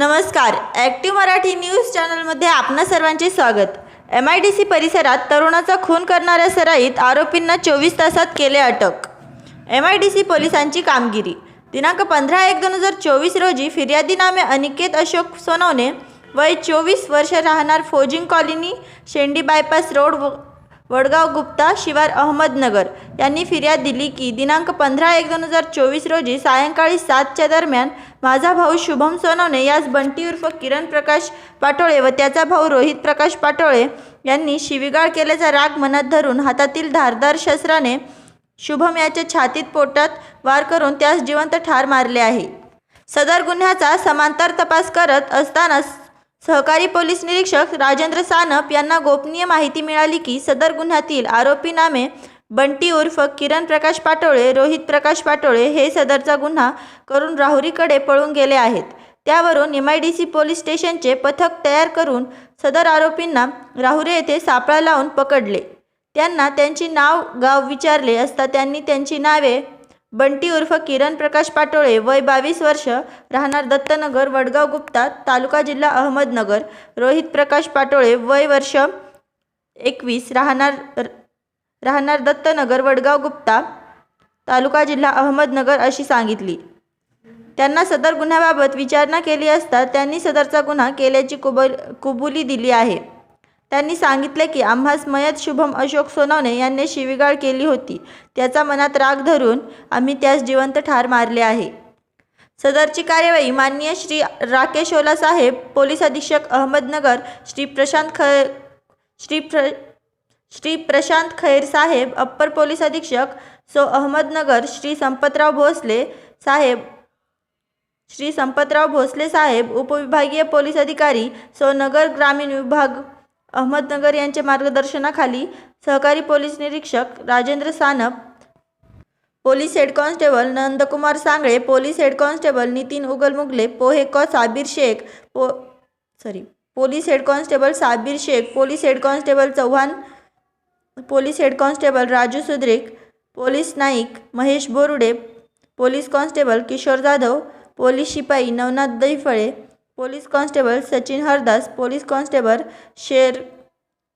नमस्कार. Active Marathi news चॅनलमध्ये आपणा सर्वांचे स्वागत. एम आय डी सी परिसरात तरुणाचा खून करणाऱ्या सराईत आरोपींना चोवीस तासात केले अटक. एम आय डी सी पोलिसांची कामगिरी. दिनांक पंधरा एक दोन हजार चोवीस रोजी फिर्यादी नामे अनिकेत अशोक सोनवणे वय चोवीस वर्ष राहणार फोजिंग कॉलनी शेंडी बायपास रोड व वडगाव गुप्ता शिवार अहमदनगर यांनी फिर्याद दिली की दिनांक पंधरा एक दोन हजार चोवीस रोजी सायंकाळी सातच्या दरम्यान माझा भाऊ शुभम सोनवणे यास बंटी उर्फ किरण प्रकाश पाटोळे व त्याचा भाऊ रोहित प्रकाश पाटोळे यांनी शिवीगाळ केल्याचा राग मनात धरून हातातील धारदार शस्त्राने शुभम याच्या छातीत पोटात वार करून त्यास जिवंत ठार मारले आहे. सदर गुन्ह्याचा समांतर तपास करत असताना सहकारी पोलीस निरीक्षक राजेंद्र सानप यांना गोपनीय माहिती मिळाली की सदर गुन्ह्यातील आरोपी नामे बंटी उर्फ किरण प्रकाश पाटोळे रोहित प्रकाश पाटोळे हे सदरचा गुन्हा करून राहुरीकडे पळून गेले आहेत. त्यावरून M I D C police स्टेशनचे पथक तयार करून सदर आरोपींना राहुरी येथे सापळा लावून पकडले. त्यांना त्यांची नाव गाव विचारले असता त्यांनी त्यांची नावे बंटी उर्फ किरण प्रकाश पाटोळे वय बावीस वर्ष राहणार दत्तनगर वडगाव गुप्ता तालुका जिल्हा अहमदनगर. रोहित प्रकाश पाटोळे वय वर्ष एकवीस राहणार राहणार दत्तनगर वडगाव गुप्ता तालुका जिल्हा अहमदनगर अशी सांगितली. त्यांना सदर गुन्ह्याबाबत विचारणा केली असता त्यांनी सदरचा गुन्हा केल्याची कुबल कुबुली दिली आहे. त्यांनी सांगितले की आम्हास मयत शुभम अशोक सोनवणे यांनी शिवीगाळ केली होती. त्याचा मनात राग धरून आम्ही त्यास जिवंत ठार मारले आहे. सदरची कार्यवाही माननीय श्री राकेश ओला साहेब पोलीस अधीक्षक अहमदनगर श्री प्रशांत ख श्री प्र श्री प्रशांत खैर साहेब अप्पर पोलीस अधीक्षक सो अहमदनगर श्री संपतराव भोसले साहेब श्री संपतराव भोसले साहेब उपविभागीय पोलीस अधिकारी सो नगर ग्रामीण विभाग अहमदनगर यांच्या मार्गदर्शनाखाली सहकारी पोलीस निरीक्षक Rajendra Sanap police head constable Nandkumar Sangle police head constable Nitin Ugalmugale पोहेको Sabir Shaikh पो sorry police head constable Sabir Shaikh police head constable Chavan police head constable Raju Sudrek police Naik Mahesh Borude police constable Kishor Jadhav police शिपाई Navnath Daiphale police constable Sachin Hardas police constable शेर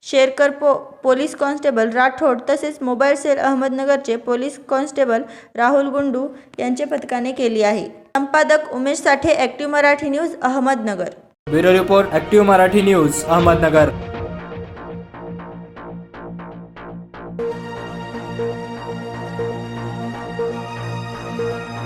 शेरकर पो police constable Rathod तसेच mobile cell अहमदनगरचे police constable Rahul Gundu यांचे पथकाने केली आहे. संपादक Umesh Sathe active Marathi news Ahmednagar. Bureau report active Marathi news Ahmednagar.